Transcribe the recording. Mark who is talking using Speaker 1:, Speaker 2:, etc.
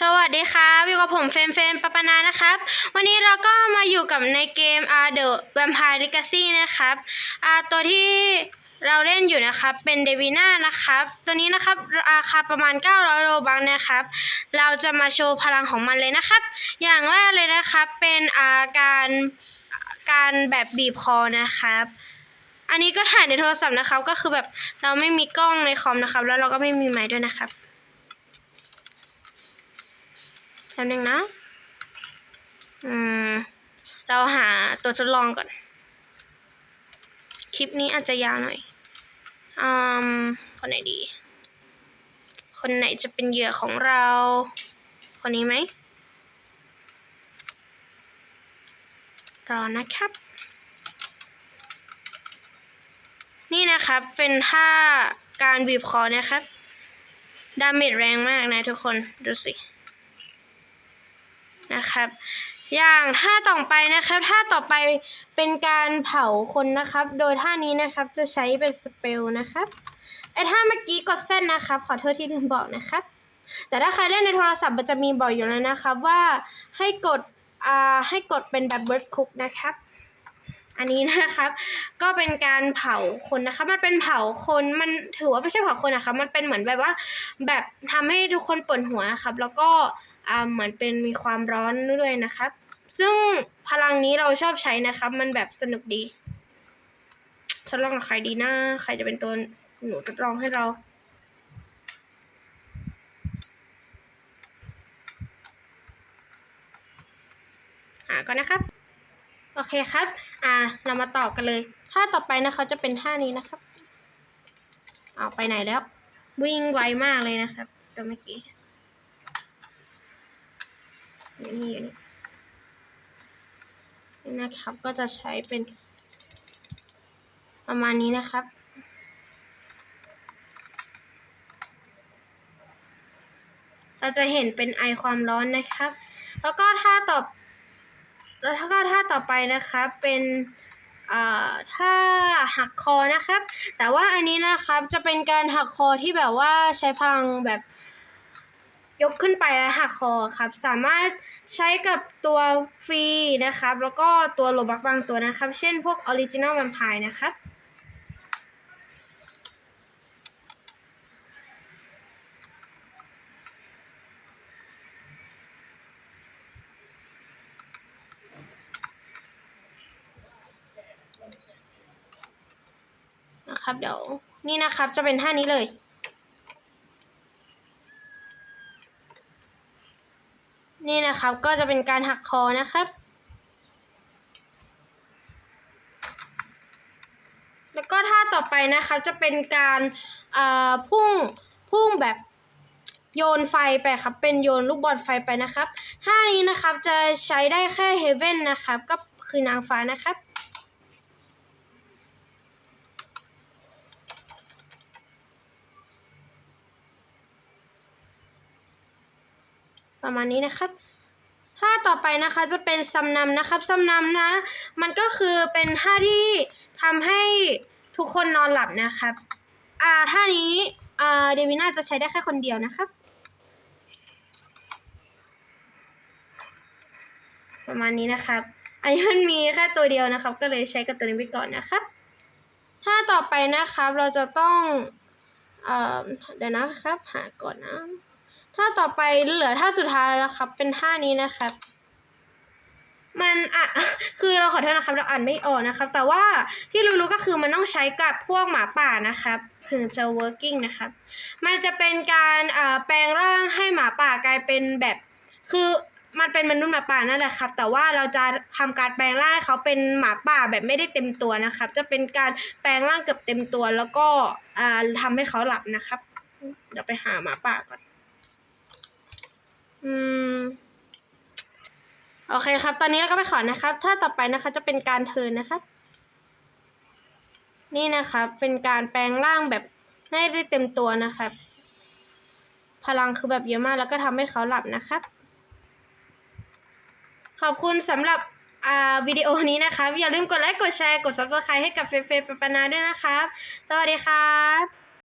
Speaker 1: สวัสดีครับอยู่กับผมเฟมเฟมปปนานะครับ วันนี้เราก็มาอยู่กับในเกม uh, The Vampire Legacy นะครับอาตัวที่เราเล่นอยู่นะครับเป็นเดวิน่านะครับ ตัวนี้นะครับราคาประมาณ 900โรบังนะครับ เราจะมาโชว์พลังของมันเลยนะครับ อย่างแรกเลยนะครับเป็นอาการการแบบบีบคอนะครับ อันนี้ก็ถ่ายในโทรศัพท์นะครับ ก็คือแบบเราไม่มีกล้องในคอมนะครับ แล้วเราก็ไม่มีไม้ด้วยนะครับ แป๊บนึงนะ อืม เราหาตัวทดลองก่อน คลิปนี้อาจจะยาวหน่อย อืม คนไหนดี คนไหนจะเป็นเหยื่อของเรา คนนี้ไหม รอนะครับ นี่นะครับ เป็นท่าการบีบคอนะครับ ดาเมจแรงมากนะทุกคน ดูสิ นะครับ อย่างท่าต่อไปนะครับท่าต่อไปเป็นการเผาคนนะครับ โดยท่านี้นะครับจะใช้เป็นสเปลนะครับไอ้ท่าเมื่อกี้กดเส้นนะครับ ขอโทษที่ลืมบอกนะครับ แต่ถ้าใครเล่นในโทรศัพท์มันจะมีบอกอยู่แล้วนะครับว่าให้กดอ่าให้กดเป็นแบบเบิร์ดคุกนะครับอันนี้นะครับ ก็เป็นการเผาคนนะคะมันเป็นเผาคนมันถือว่าไม่ใช่เผาคนนะคะมันเป็นเหมือนแบบว่า แบบทำให้ทุกคนปวดหัวครับ แล้วก็ อ่าเหมือนเป็นมีความร้อนด้วยนะครับ ซึ่งพลังนี้เราชอบใช้นะครับ มันแบบสนุกดี ทดลองกับใครดีนะใครจะเป็นตัวหนูทดลองให้เราอ่าก่อนนะครับ โอเคครับ อ่า เรามาต่อกันเลย ท่าต่อไปนะคะจะเป็นท่านี้นะครับ เอาไปไหนแล้ว วิ่งไวมากเลยนะครับตัวเมื่อกี้ นี่นี่นะครับก็จะใช้เป็น ประมาณนี้นะครับ เราจะเห็นเป็นไอความร้อนนะครับ แล้วก็ท่าต่อแล้วถ้าก็ท่าต่อไปนะครับเป็นอ่าท่าหักคอนะครับ แต่ว่าอันนี้นะครับจะเป็นการหักคอที่แบบว่าใช้พลังแบบ ยกขึ้นไปแล้วหักคอครับ สามารถใช้กับตัวฟรีนะครับ แล้วก็ตัวโลบักบางตัวนะครับ เช่นพวกออริจิน l ลแวมไพร์นะครับนะครับเดี๋ยวนี่นะครับจะเป็นท่านี้เลย นี่นะครับก็จะเป็นการหักคอนะครับ แล้วก็ท่าต่อไปนะครับจะเป็นการพุ่งพุ่งแบบโยนไฟไปครับ เป็นโยนลูกบอลไฟไปนะครับท่านี้นะครับจะใช้ได้แค่เฮเว่นนะครับ ก็คือนางฟ้านะครับประมาณนี้นะครับ ไปนะคะจะเป็นซัมนำนะครับซัมนำนะ มันก็คือเป็นท่าที่ทำให้ทุกคนนอนหลับนะครับ อ่าท่านี้อ่าเดวิน่าจะใช้ได้แค่คนเดียวนะครับ ประมาณนี้นะครับ อันนี้มันมีแค่ตัวเดียวนะครับ ก็เลยใช้กับตัวนี้ไปก่อนนะครับท่าต่อไปนะครับเราจะต้องเอ่อเดี๋ยวนะครับหาก่อนนะท่าต่อไปเหลือท่าสุดท้ายแล้วครับ เป็นท่านี้นะครับ มันอะคือเราขอโทษนะครับเราอ่านไม่ออกนะครับ แต่ว่าที่รู้ๆก็คือมันต้องใช้กับพวกหมาป่านะครับถึงจะ working นะครับ มันจะเป็นการอ่าแปลงร่างให้หมาป่ากลายเป็นแบบ คือมันเป็นมนุษย์หมาป่านั่นแหละครับ แต่ว่าเราจะทำการแปลงร่างให้เขาเป็นหมาป่าแบบไม่ได้เต็มตัวนะครับ จะเป็นการแปลงร่างเกือบเต็มตัว แล้วก็อ่าทำให้เขาหลับนะครับ เดี๋ยวไปหาหมาป่าก่อน อืม โอเคครับ ตอนนี้เราก็ไปขอนะครับ ถ้าต่อไปนะคะจะเป็นการเทินนะครับ นี่นะครับ เป็นการแปลงร่างแบบให้ได้เต็มตัวนะครับ พลังคือแบบเยอะมากแล้วก็ทำให้เขาหลับนะครับ ขอบคุณสำหรับอ่าวิดีโอนี้นะครับ อย่าลืมกดไลค์ กดแชร์ กด subscribe ให้กับเฟเฟปปนาด้วยนะครับ สวัสดีครับ